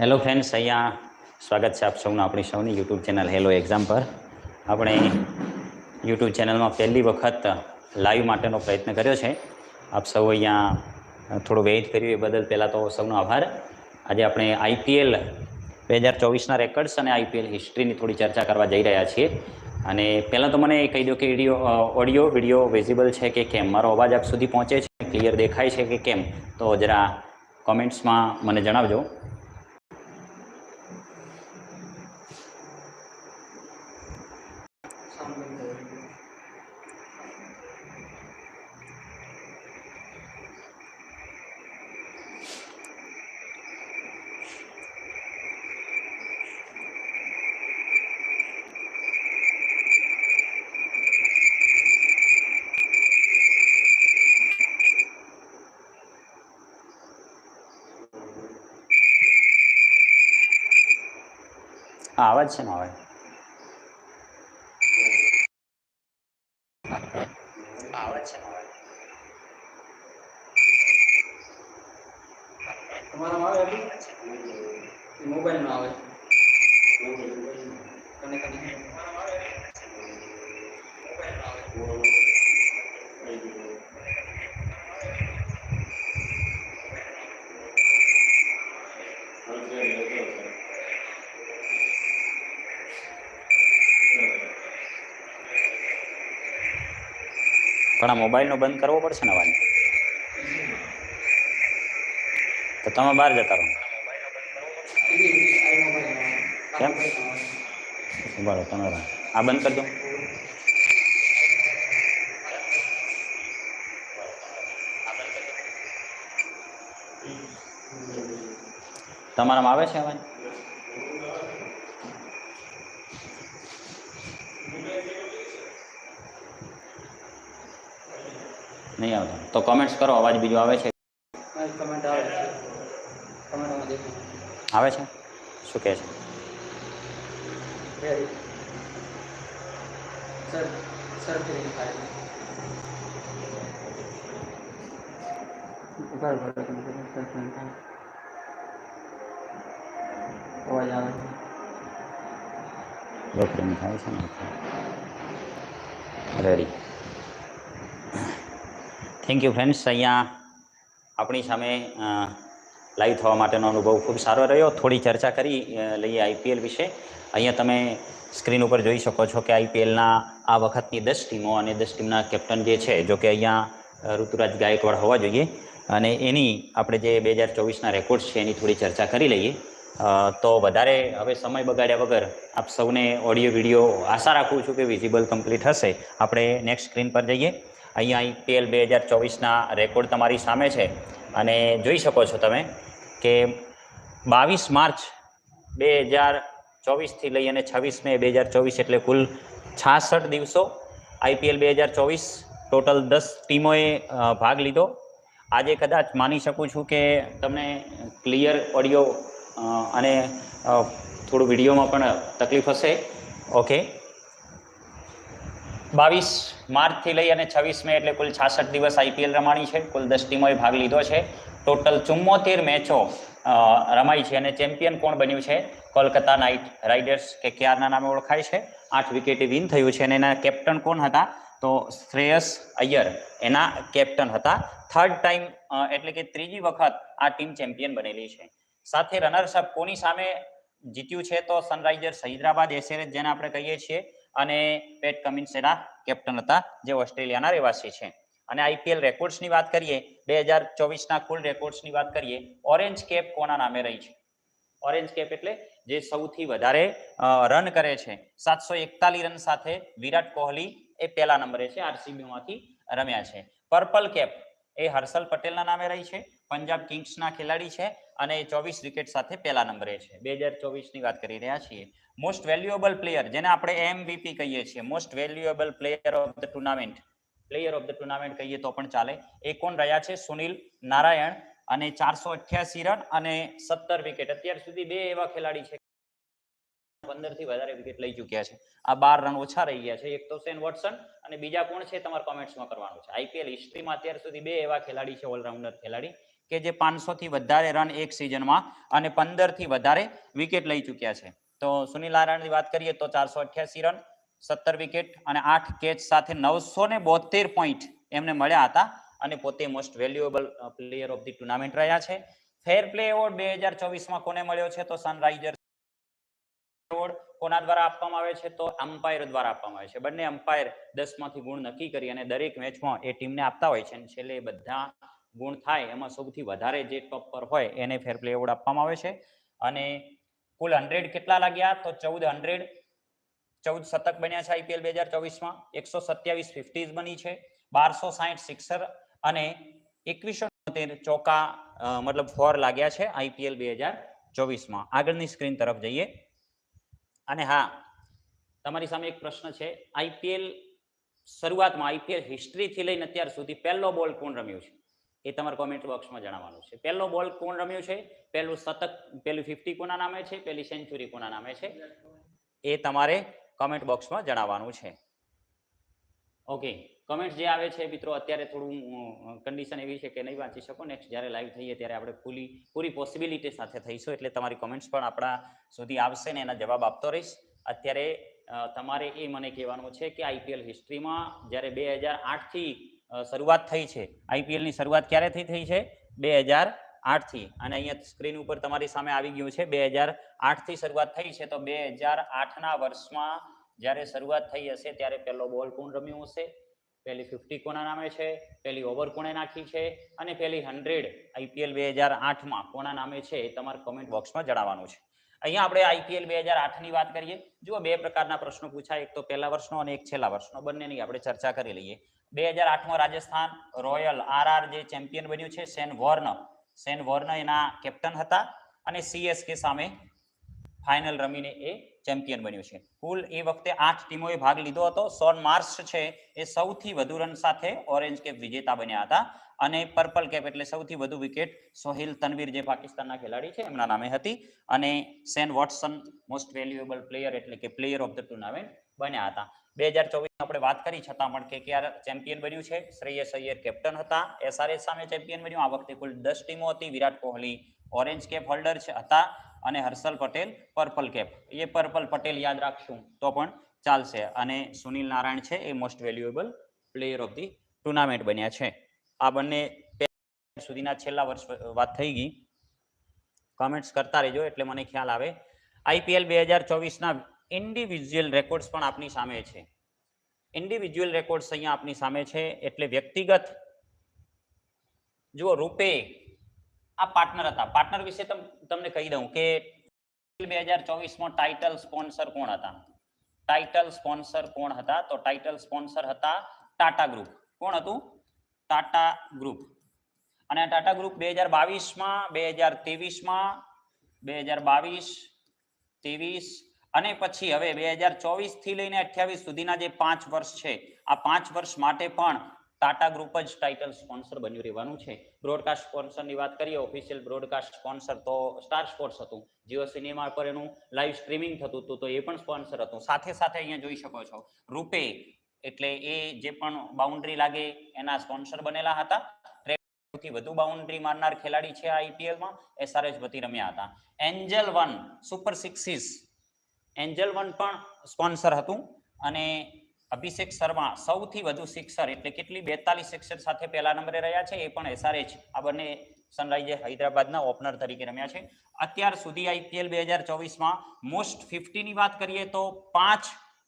Hello friends, અહીંયા સ્વાગત છે આપ સૌનું, આપણી સૌની યુટ્યુબ ચેનલ હેલો એક્ઝામ પર. આપણે યુટ્યુબ ચેનલમાં પહેલી વખત લાઈવ માટેનો પ્રયત્ન કર્યો છે. આપ સૌ અહીંયા થોડું વેઇટ કર્યું એ બદલ પહેલાં તો સૌનો આભાર. આજે આપણે આઈપીએલ બે હજાર ચોવીસના રેકર્ડ્સ અને આઈપીએલ હિસ્ટ્રીની થોડી ચર્ચા કરવા જઈ રહ્યા છીએ. અને પહેલાં તો મને કહી દો કે વીડિયો ઓડિયો, વીડિયો વિઝિબલ છે કે કેમ? મારો અવાજ આપ સુધી પહોંચે છે? ક્લિયર દેખાય છે કે કેમ? તો જરા કોમેન્ટ્સમાં મને જણાવજો. હા છે ને અવાજ અવાજ છે ને અવાજ તમારામાં આવે એટલું મોબાઈલમાં આવે કને કને આ મોબાઈલનો બંધ કરવો પડશે ને અવાજ તો તમે બહાર જતા રહો. કેમ? બરો તમે આ બંધ કરી દો તમારામાં આવે છે અવાજ? નહીં આવતો. તો કોમેન્ટ્સ કરો અવાજ બીજો આવે છે? આવે છે. શું કહે છે? અવાજ આવે છે બફરિંગ થાય છે ને રેડી થેન્ક યુ ફ્રેન્ડ્સ અહીંયા આપણી સામે લાઈવ થવા માટેનો અનુભવ ખૂબ સારો રહ્યો. થોડી ચર્ચા કરી લઈએ આઈપીએલ વિશે. અહીંયા તમે સ્ક્રીન ઉપર જોઈ શકો છો કે આઈપીએલના આ વખતની દસ ટીમો અને દસ ટીમના કેપ્ટન જે છે, જો કે અહીંયા ઋતુરાજ ગાયકવાડ હોવા જોઈએ. અને એની આપણે જે બે હજાર ચોવીસના રેકોર્ડ્સ છે, એની થોડી ચર્ચા કરી લઈએ. તો વધારે હવે સમય બગાડ્યા વગર આપ સૌને ઓડિયો વીડિયો આશા રાખું છું કે વિઝિબલ કમ્પ્લીટ હશે. આપણે નેક્સ્ટ સ્ક્રીન પર જઈએ. અહીંયા આઈપીએલ બે હજાર ચોવીસના રેકોર્ડ તમારી સામે છે. અને જોઈ શકો છો તમે કે બાવીસ માર્ચ બે હજાર ચોવીસથી લઈ અને છવ્વીસ મે બે હજાર ચોવીસ એટલે કુલ છાસઠ દિવસો આઈપીએલ બે હજાર ચોવીસ ટોટલ દસ ટીમોએ ભાગ લીધો. આજે કદાચ માની શકું છું કે તમને ક્લિયર ઓડિયો અને થોડું વિડીયોમાં પણ તકલીફ હશે. ઓકે. બાવીસ માર્ચથી લઈ અને છવ્વીસ મે એટલે કુલ છાસઠ દિવસ આઈપીએલ રમાણી છે. કુલ દસ ટીમોએ ભાગ લીધો છે. ટોટલ ચુમ્મોતેર મેચો રમાઈ છે અને ચેમ્પિયન કોણ બન્યું છે? કોલકાતા નાઇટ રાઇડર્સ, કે કેઆરના નામે ઓળખાય છે? આઠ વિકેટે વિન થયું છે અને એના કેપ્ટન કોણ હતા? તો શ્રેયસ અય્યર એના કેપ્ટન હતા. થર્ડ ટાઈમ એટલે કે ત્રીજી વખત આ ટીમ ચેમ્પિયન બનેલી છે. સાથે રનર્સઅપ કોની સામે જીત્યું છે? તો સનરાઇઝર્સ હૈદરાબાદ એસએરએચ જેને આપણે કહીએ છીએ. અને પેટ કમિન્સ એના કેપ્ટન હતા, જે ઓસ્ટ્રેલિયાના રહેવાસી છે. અને આઈપીએલ રેકોર્ડ્સની વાત કરીએ, બે હજાર ચોવીસના કુલ રેકોર્ડ્સની વાત કરીએ, ઓરેન્જ કેપ કોના નામે રહી છે? ઓરેન્જ કેપ એટલે જે સૌથી વધારે રન કરે છે. સાતસો એકતાલીસ રન સાથે વિરાટ કોહલી એ પહેલા નંબરે છે, આરસીબીમાંથી રમ્યા છે. પર્પલ કેપ એ હર્ષલ પટેલના નામે રહી છે. પંજાબ કિંગ્સના ખેલાડી છે અને એ ચોવીસ વિકેટ સાથે પહેલા નંબરે છે. બે હજાર ચોવીસની વાત કરી રહ્યા છીએ. મોસ્ટ વેલ્યુએબલ પ્લેયર જેને આપણે એમવીપી કહીએ છીએ. Most valuable player of the tournament player of the tournament કહીએ તો પણ ચાલે. એ કોણ રહ્યા છે? સુનિલ નારાયણ અને ચારસો અઠ્યાસી રન અને સત્તર વિકેટ. અત્યાર સુધી બે એવા ખેલાડી છે પંદરથી વધારે વિકેટ લઈ ચૂક્યા છે. આ બાર રન ઓછા રહી ગયા છે. એક તો સેન વોટસન અને બીજા કોણ છે તમારે કોમેન્ટ્સમાં કરવાનું છે. આઈપીએલ હિસ્ટ્રીમાં અત્યાર સુધી બે એવા ખેલાડી છે ઓલરાઉન્ડર ખેલાડી, કે જે પાંચસો થી વધારે રન એક સિઝનમાં અને પંદરથી વધારે વિકેટ લઈ ચૂક્યા છે. તો સુનિલ નારાયણની વાત કરીએ તો ચારસો અઠ્યાસી રન, સત્તર વિકેટ અને આઠ કેચ સાથે નવસો ને બોતેર પોઈન્ટ એમને મળ્યા હતા અને પોતે most valuable player of the tournament રહ્યા છે. ફેર પ્લે એવોર્ડ બે હજાર ચોવીસમાં કોને મળ્યો છે? તો સનરાઈઝર્સ એવોર્ડ કોના દ્વારા આપવામાં આવે છે? તો અમ્પાયર દ્વારા આપવામાં આવે છે. બંને અમ્પાયર દસમાંથી ગુણ નક્કી કરી અને દરેક મેચમાં એ ટીમને આપતા હોય છે અને છેલ્લે બધા ગુણ થાય એમાં સૌથી વધારે જે ટોપ પર હોય એને ફેર પ્લે એવોર્ડ આપવામાં આવે છે. અને કુલ હંડ્રેડ કેટલા લાગ્યા? તો ચૌદ હંડ્રેડ ચૌદ શતક બન્યા છે આઈપીએલ બે હજાર ચોવીસમાં એકસો સત્યાવીસ ફિફ્ટીઝ બની છે. બારસો સાહીઠ સિક્સર અને એકવીસો ચોકા મતલબ ફોર લાગ્યા છે આઈપીએલ બે હજાર ચોવીસમાં આગળની સ્ક્રીન તરફ જઈએ. અને હા, તમારી સામે એક પ્રશ્ન છે. આઈપીએલ શરૂઆતમાં આઈપીએલ હિસ્ટ્રીથી લઈને અત્યાર સુધી પહેલો બોલ કોણ રમ્યું છે? એ તમારે કોમેન્ટ બોક્સમાં જણાવવાનું છે. પહેલો બોલ કોણ રમ્યું છે? પહેલું શતક, પહેલું ફિફ્ટી કોના નામે છે? પહેલી સેન્ચુરી કોના નામે છે? એ તમારે કોમેન્ટ બોક્સમાં જણાવવાનું છે. ઓકે કમેન્ટ જે આવે છે મિત્રો, અત્યારે થોડું કન્ડિશન એવી છે કે નહીં વાંચી શકો. નેક્સ્ટ જ્યારે લાઈવ થઈએ ત્યારે આપણે પૂરી પૂરી પોસિબિલિટી સાથે થઈશું. એટલે તમારી કમેન્ટ્સ પણ આપણા સુધી આવશે ને એના જવાબ આપતો રહીશ. અત્યારે તમારે એ મને કહેવાનું છે કે આઈપીએલ હિસ્ટ્રીમાં જ્યારે બે હજાર આઠથી શરૂઆત થઈ છે આઈપીએલની શરૂઆત ક્યારેથી થઈ છે? બે હજાર આઠથી. અને અહીંયા સ્ક્રીન ઉપર તમારી સામે આવી ગયું છે, બે હજાર આઠથી શરૂઆત થઈ છે. તો બે હજાર આઠના વર્ષમાં જ્યારે શરૂઆત થઈ હશે, ત્યારે પહેલો બોલ કોણ રમ્યો હશે? પહેલી ફિફ્ટી કોના નામે છે? પહેલી ઓવર કોણે નાખી છે? અને પહેલી હંડ્રેડ આઈપીએલ બે હજાર આઠમાં કોના નામે છે એ તમારે કોમેન્ટ બોક્સમાં જણાવવાનું છે. અહીંયા આપણે આઈપીએલ બે હજાર આઠની વાત કરીએ. જુઓ બે પ્રકારના પ્રશ્નો પૂછાય. એક તો પહેલા વર્ષનો અને એક છેલ્લા વર્ષનો. બંનેની આપણે ચર્ચા કરી લઈએ. બે હજાર આઠમાં રાજસ્થાન રોયલ આરઆર જે ચેમ્પિયન બન્યું છે, સેન વોર્ન સેન વોર્ન એના કેપ્ટન હતા અને સીએસકે સામે ફાઇનલ રમીને એ ચેમ્પિયન બન્યું છે. કુલ એ વખતે આઠ ટીમોએ ભાગ લીધો હતો. સોન માર્સ છે, એ સૌથી વધુ રન સાથે ઓરેન્જ કેપ વિજેતા બન્યા હતા. અને પર્પલ કેપ એટલે સૌથી વધુ વિકેટ સોહિલ તનવીર, જે પાકિસ્તાનના ખેલાડી છે, એમના નામે હતી. અને Shane Watson most valuable player એટલે કે પ્લેયર ઓફ ધ ટુર્નામેન્ટ બન્યા હતા. બે હજાર ચોવીસ આપણે વાત કરી, છતાં પણ કે ક્યારે ચેમ્પિયન બન્યું છે. શ્રેયસ અય્યર કેપ્ટન હતા. એસઆરએસ સામે ચેમ્પિયન બન્યું. આ વખતે કુલ દસ ટીમો હતી. Virat Kohli orange cap holder છે, હતા. અને હર્ષલ પટેલ, પર્પલ કેપ. એ પર્પલ પટેલ યાદ રાખશું તો પણ ચાલશે. અને સુનિલ નારાયણ છે એ most valuable player of the tournament બન્યા છે. આ બંને સુધીના છેલ્લા વર્ષ વાત થઈ ગઈ. કમેન્ટ્સ કરતા રહેજો એટલે મને ખ્યાલ આવે. આઈપીએલ બે હજાર ચોવીસના ઇન્ડિવિજ્યુઅલ રેકોર્ડ્સ પણ આપની સામે છે. ઇન્ડિવિજ્યુઅલ રેકોર્ડ્સ અહીંયા આપની સામે છે એટલે વ્યક્તિગત. જુઓ, રૂપે આ પાર્ટનર હતા. પાર્ટનર વિશે તમ, તમને કહી દઉં કે બે હજાર ચોવીસમાં ટાઇટલ સ્પોન્સર કોણ હતા? ટાઇટલ સ્પોન્સર કોણ હતા? તો ટાઇટલ સ્પોન્સર હતા ટાટા ગ્રુપ કોણ હતું? ટાટા ગ્રુપ અને ટાટા ગ્રુપ બે હજાર બાવીસમાં, બે હજાર ત્રેવીસમાં, બે હજાર બાવીસ, ત્રેવીસ, અને પછી હવે બે હજાર ચોવીસથી લઈને અઠ્યાવીસ સુધીના જે પાંચ વર્ષ છે, આ પાંચ વર્ષ માટે પણ ટાટા ગ્રુપ જ ટાઇટલ સ્પોન્સર બન્યું રહેવાનું છે. બ્રોડકાસ્ટ સ્પોન્સરની વાત કરીએ ઓફિશિયલ બ્રોડકાસ્ટ સ્પોન્સર તો સ્ટાર સ્પોર્ટ્સ હતું. જીઓ સિનેમા પર એનું લાઈવ સ્ટ્રીમિંગ થતું હતું, તો એ પણ સ્પોન્સર હતું. સાથે સાથે અહીંયા જોઈ શકો છો રૂપે એટલે એ જે પણ બાઉન્ડ્રી લાગે એના સ્પોન્સર બનેલા હતા. સૌથી વધુ બાઉન્ડ્રી મારનાર ખેલાડી છે આ આઈપીએલમાં એસઆરએચ વતી રમ્યા હતા. Angel One super sixes Angel One પણ સ્પોન્સર હતું અને અભિષેક શર્મા સૌથી વધુ સિક્સર એટલે કેટલી બેતાલીસ સિક્સર સાથે પહેલા નંબરે રહ્યા છે એ પણ એસઆરએચ આ બંને સનરાઈઝર હૈદરાબાદના ઓપનર તરીકે રમ્યા છે. અત્યાર સુધી આઈપીએલ બે હજાર ચોવીસમાં મોસ્ટ ફિફ્ટીની વાત કરીએ તો પાંચ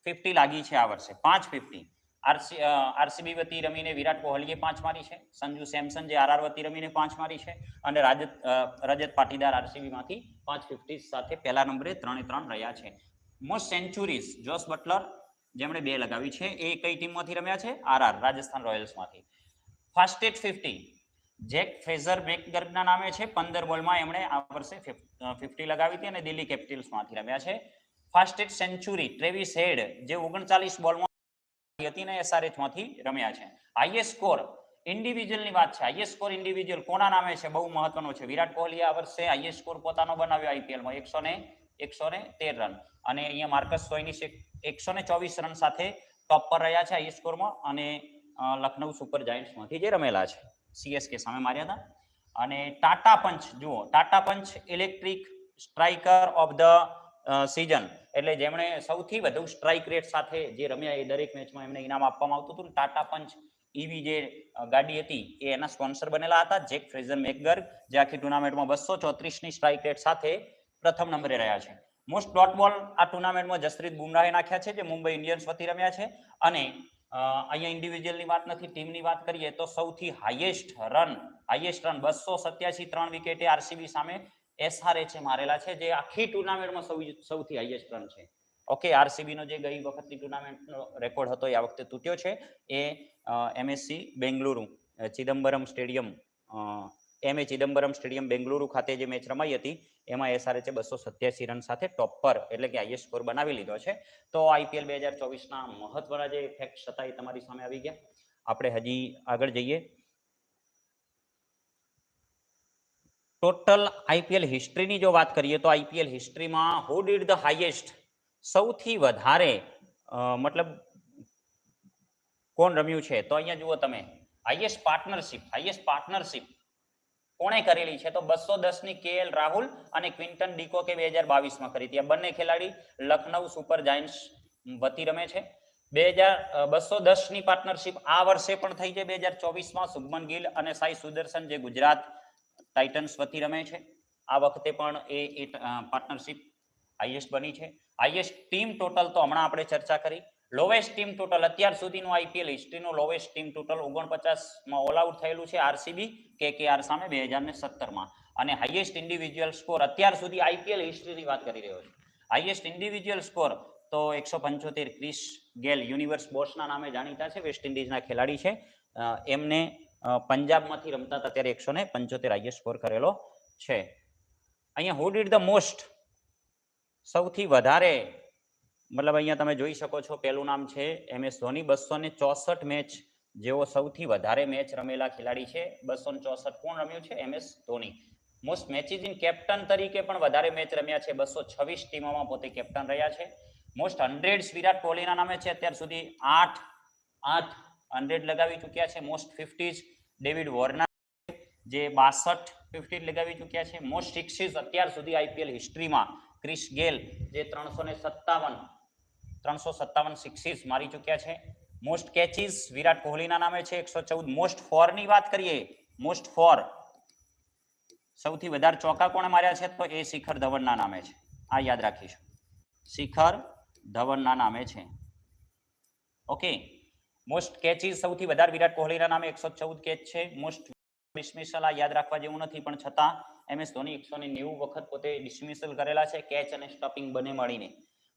ફિફ્ટી લાગી છે આ વર્ષે, પાંચ ફિફ્ટી. આરસી આરસીબી વતી રમીને વિરાટ કોહલીએ પાંચ મારી છે, સંજુ સેમસન જે આરઆર વતી રમીને પાંચ મારી છે અને રાજત રજત પાટીદાર આરસીબીમાંથી પાંચ ફિફ્ટી સાથે પહેલા નંબરે ત્રણે ત્રણ રહ્યા છે. મોસ્ટ સેન્ચુરીઝ, જોસ બટલર જેમણે બે લગાવી છે, એ કઈ ટીમમાંથી રમ્યા છે? આરઆર, રાજસ્થાન રોયલ્સમાંથી. ફાસ્ટેસ્ટ ફિફ્ટી જેક ફેઝર મેકગર્ગના નામે છે, પંદર બોલમાં એમણે આ વર્ષે ફિફ્ટી લગાવી હતી અને દિલ્હી કેપિટલ્સમાંથી રમ્યા છે. ફાસ્ટેસ્ટ સેન્ચુરી ટ્રેવિસ હેડ જે ઓગણચાલીસ બોલમાં હતી ને એસઆરએચમાંથી રમ્યા છે. હાઈએસ્ટ સ્કોર ઇન્ડિવિજ્યુઅલની વાત છે. હાઈએસ્ટ સ્કોર ઇન્ડિવિજ્યુઅલ કોના નામે છે? બહુ મહત્વનો છે. વિરાટ કોહલી આ વર્ષે હાઈએસ્ટ સ્કોર પોતાનો બનાવ્યો આઈપીએલમાં એકસો એકસો ને તેર રન. અને અહીંયા માર્કસ સોયની એકસો ને ચોવીસ રન સાથે ટોપ પર રહ્યા છે આઈ સ્કોરમાં અને લખનઉ સુપર જાયન્ટ્સમાંથી જે રમેલા છે. સીએસકે સામે માર્યા હતા. અને ટાટા પંચ, જુઓ, Tata Punch electric striker of the season એટલે જેમણે સૌથી વધુ સ્ટ્રાઇક રેટ સાથે જે રમ્યા એ દરેક મેચમાં એમને ઇનામ આપવામાં આવતું હતું. ટાટા પંચ ઈવી જે ગાડી હતી એ એના સ્પોન્સર બનેલા હતા. જેક ફ્રેઝર મેકગર્ગ જે આખી ટુર્નામેન્ટમાં બસો ચોત્રીસની સ્ટ્રાઇક રેટ સાથે પ્રથમ નંબરે રહ્યા છે. મોસ્ટ ડોટ બોલ આ ટુર્નામેન્ટમાં જસપ્રીત બુમરાહે નાખ્યા છે, જે મુંબઈ ઇન્ડિયન્સ વતી રમ્યા છે. અને અહીંયા ઇન્ડિવિજ્યુઅલની વાત નથી ટીમની વાત કરીએ તો સૌથી હાઈએસ્ટ રન હાઈએસ્ટ રન બસો સત્યાસી ત્રણ વિકેટે આરસીબી સામે એસઆરએચએ મારેલા છે, જે આખી ટુર્નામેન્ટમાં સૌ- સૌથી હાઈએસ્ટ રન છે. ઓકે આરસીબીનો જે ગઈ વખતની ટુર્નામેન્ટનો રેકોર્ડ હતો એ આ વખતે તૂટ્યો છે, એ MSC Bengaluru Chidambaram stadium M A Chidambaram stadium Bengaluru ખાતે જે મેચ રમાઈ હતી એમાં એસઆરએચે બસો સત્યાસી રન સાથે ટોપ પર, એટલે કે હાઈએસ્ટ સ્કોર બનાવી લીધો છે. તો આઈપીએલ બે હજાર ચોવીસના મહત્વના જે ફેક્ટ હતા એ તમારી સામે આવી ગયા. આપણે હજી આગળ જઈએ. ટોટલ આઈપીએલ હિસ્ટ્રીની જો વાત કરીએ તો આઈપીએલ હિસ્ટ્રીમાં હુ ડીડ ધ હાઈએસ્ટ સૌથી વધારે મતલબ કોણ રમ્યું છે? તો અહીંયા જુઓ તમે. હાઈએસ્ટ પાર્ટનરશિપ હાઈએસ્ટ પાર્ટનરશિપ કોણે કરેલી છે? તો બસો દસની કે એલ રાહુલ અને ક્વિન્ટન ડિકોકે બે હજાર બાવીસમાં કરી હતી. આ બંને ખેલાડી લખનઉ સુપર જાયન્ટ્સ વતી રમે છે. બે હજાર બસો દસની પાર્ટનરશિપ આ વર્ષે પણ થઈ છે. બે હજાર ચોવીસમાં શુભમન ગિલ અને સાઈ સુદર્શન, જે ગુજરાત ટાઇટન્સ વતી રમે છે. આ વખતે પણ એ પાર્ટનરશિપ હાઈએસ્ટ બની છે. હાઈએસ્ટ ટીમ ટોટલ તો હમણાં આપણે ચર્ચા કરી. લોવેસ્ટ ટીમ ટોટલ અત્યાર સુધીનું આઈપીએલ હિસ્ટ્રીનું લોવેસ્ટ ટીમ ટોટલ ઓગણપચાસમાં ઓલ આઉટ થયેલું છે આરસીબી કેકેઆર સામે બે હજાર ને સત્તરમાં. અને હાઈએસ્ટ ઇન્ડિવિજ્યુઅલ સ્કોર અત્યાર સુધી આઈપીએલ હિસ્ટ્રીની વાત કરી રહ્યો છું. હાઈએસ્ટ ઇન્ડિવિજ્યુઅલ સ્કોર તો એકસો પંચોતેર, ક્રિસ ગેલ યુનિવર્સ બોસના નામે જાણીતા છે, વેસ્ટ ઇન્ડિઝના ખેલાડી છે. એમને પંજાબમાંથી રમતા હતા ત્યારે એકસો ને પંચોતેર હાઈએસ્ટ સ્કોર કરેલો છે. અહીંયા હુ ડીડ ધ મોસ્ટ સૌથી વધારે મતલબ અહીંયા તમે જોઈ શકો છો પહેલું નામ છે એમ એસ ધોની બસો ને ચોસઠ મેચ જેઓ સૌથી વધારે મેચ રમેલા ખેલાડી છે. બસો ને ચોસઠ કોણ રમ્યું છે? M S Dhoni. Most matches in captain તરીકે પણ વધારે મેચ રમ્યા છે. બસો છવ્વીસ ટીમોમાં પોતે કેપ્ટન રહ્યા છે. મોસ્ટ હંડ્રેડ વિરાટ કોહલીના નામે છે. અત્યાર સુધી આઠ આઠ હંડ્રેડ લગાવી ચૂક્યા છે. મોસ્ટ ફિફ્ટીઝ ડેવિડ વોર્નર જે બાસઠ ફિફ્ટી લગાવી ચૂક્યા છે. મોસ્ટ સિક્સીસ અત્યાર સુધી આઈપીએલ હિસ્ટ્રીમાં ક્રિસ ગેલ જે ત્રણસો ને સત્તાવન ત્રણસો સત્તાવન સિક્સીસ મારી ચૂક્યા છે. મોસ્ટ કેચીસ વિરાટ કોહલીના નામે છે. એકસો ચૌદ મોસ્ટ ફોરની વાત કરીએ. મોસ્ટ ફોર સૌથી વધારે ચોકા કોણે માર્યા છે તો એ શિખર ધવનના નામે છે. આ યાદ રાખીશું. શિખર ધવનના નામે છે. ઓકે મોસ્ટ કેચીસ સૌથી વધારે વિરાટ કોહલીના નામે એકસો ચૌદ કેચ છે. મોસ્ટ ડિસમિસલ આ યાદ રાખવા જેવું નથી, પણ છતાં એમ એસ ધોની એકસો નેવું વખત પોતે ડિસમિસલ કરેલા છે. કેચ અને સ્ટપિંગ બંને મળીને.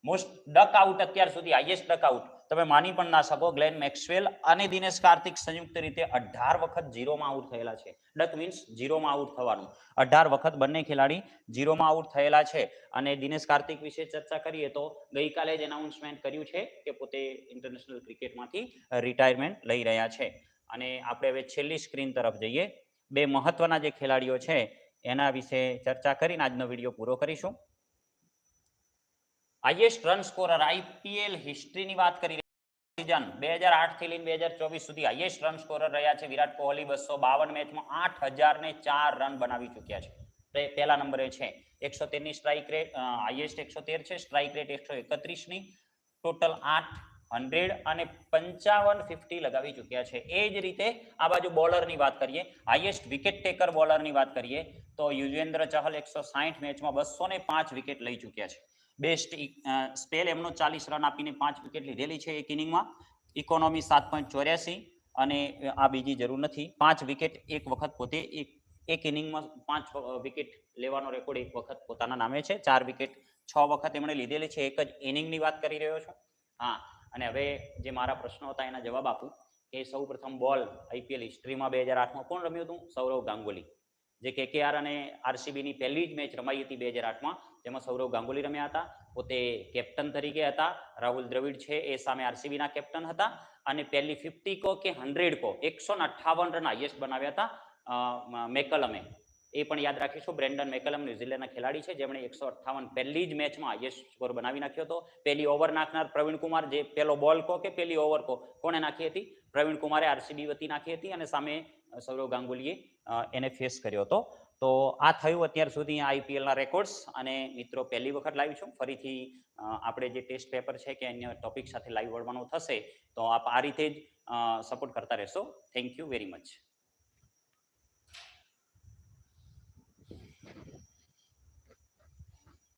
મોસ્ટ ડક આઉટ અત્યાર સુધી હાઈએસ્ટ ડક આઉટ તમે માની પણ ના શકો ગ્લેન મેક્સવેલ અને દિનેશ કાર્તિક સંયુક્ત રીતે અઢાર વખત ઝીરોમાં આઉટ થયેલા છે. ડક મીન્સ ઝીરોમાં આઉટ થવાનું. અઢાર વખત બંને ખેલાડી ઝીરોમાં આઉટ થયેલા છે. અને દિનેશ કાર્તિક વિશે ચર્ચા કરીએ તો ગઈકાલે જ એનાઉન્સમેન્ટ કર્યું છે કે પોતે ઇન્ટરનેશનલ ક્રિકેટમાંથી રિટાયરમેન્ટ લઈ રહ્યા છે. અને આપણે હવે છેલ્લી સ્ક્રીન તરફ જઈએ. બે મહત્વના જે ખેલાડીઓ છે, એના વિશે ચર્ચા કરીને આજનો વીડિયો પૂરો કરીશું. હાઈએસ્ટ રન સ્કોરર આઈપીએલ હિસ્ટ્રીની વાત કરી સિઝન બે હજાર આઠથી લઈને બે હજાર ચોવીસ સુધી હાઈએસ્ટ રન સ્કોરર રહ્યા છે વિરાટ કોહલી બસો બાવન મેચમાં આઠ હજાર ને ચાર રન બનાવી ચૂક્યા છે. પહેલા નંબરે છે. એકસો તેરની સ્ટ્રાઇક રેટ હાઈએસ્ટ એકસો તેર છે. સ્ટ્રાઇક રેટ એકસો એકત્રીસની. ટોટલ આઠ હંડ્રેડ અને પંચાવન ફિફ્ટી લગાવી ચૂક્યા છે. એ જ રીતે આ બાજુ બોલરની વાત કરીએ હાઈએસ્ટ વિકેટ ટેકર બોલરની વાત કરીએ, તો યુજવેન્દ્ર ચહલ એકસો સાઠ મેચમાં બસો ને પાંચ વિકેટ લઈ ચૂક્યા છે. બેસ્ટ સ્પેલ એમનો ચાલીસ રન આપીને પાંચ વિકેટ લીધેલી છે એક ઇનિંગમાં ઇકોનોમી સાત પોઈન્ટ ચોર્યાસી અને આ બીજી જરૂર નથી. પાંચ વિકેટ એક વખત પોતે એક એક ઇનિંગમાં પાંચ વિકેટ લેવાનો રેકોર્ડ એક વખત પોતાના નામે છે. ચાર વિકેટ છ વખત એમણે લીધેલી છે. એક જ ઇનિંગની વાત કરી રહ્યો છું. હા, અને હવે જે મારા પ્રશ્નો હતા એના જવાબ આપું કે સૌ પ્રથમ બોલ આઈપીએલ હિસ્ટ્રીમાં બે હજાર આઠમાં કોણ રમ્યું હતું? સૌરવ ગાંગુલી. જે કેકેઆર અને આરસીબીની પહેલી જ મેચ રમાઈ હતી બે હજાર આઠમાં જેમાં સૌરવ ગાંગુલી રમ્યા હતા, પોતે કેપ્ટન તરીકે હતા, રાહુલ દ્રવિડ છે એ સામે આરસીબી ના કેપ્ટન હતા, અને પહેલી ફિફ્ટી કો કે હંડ્રેડ કો, એકસો ને અઠ્ઠાવન રન હાઈએસ્ટ બનાવ્યા હતા મેકલમે. એ પણ યાદ રાખીશું, બ્રેન્ડન મેકલમ ન્યુઝીલેન્ડના ખેલાડી છે, જેમણે એકસો અઠ્ઠાવન પહેલી જ મેચમાં હાઈએસ્ટ સ્કોર બનાવી નાખ્યો હતો. પહેલી ઓવર નાખનાર પ્રવીણ કુમાર, જે પહેલો બોલ કો કે પહેલી ઓવર કો, કોણે નાખી હતી? પ્રવીણ કુમારે આરસીબી વતી નાખી હતી અને સામે સૌરવ ગાંગુલીએ એને ફેસ કર્યો હતો. તો આ થયું અત્યાર સુધી આઈપીએલના રેકોર્ડ્સ અને મિત્રો પહેલી વખત લાવી છું. ફરીથી આપણે જે ટેસ્ટ પેપર છે કે અન્ય ટોપિક સાથે લાઈવ વળવાનું થશે, તો આપ આ રીતે જ સપોર્ટ કરતા રહેશો. Thank you very much.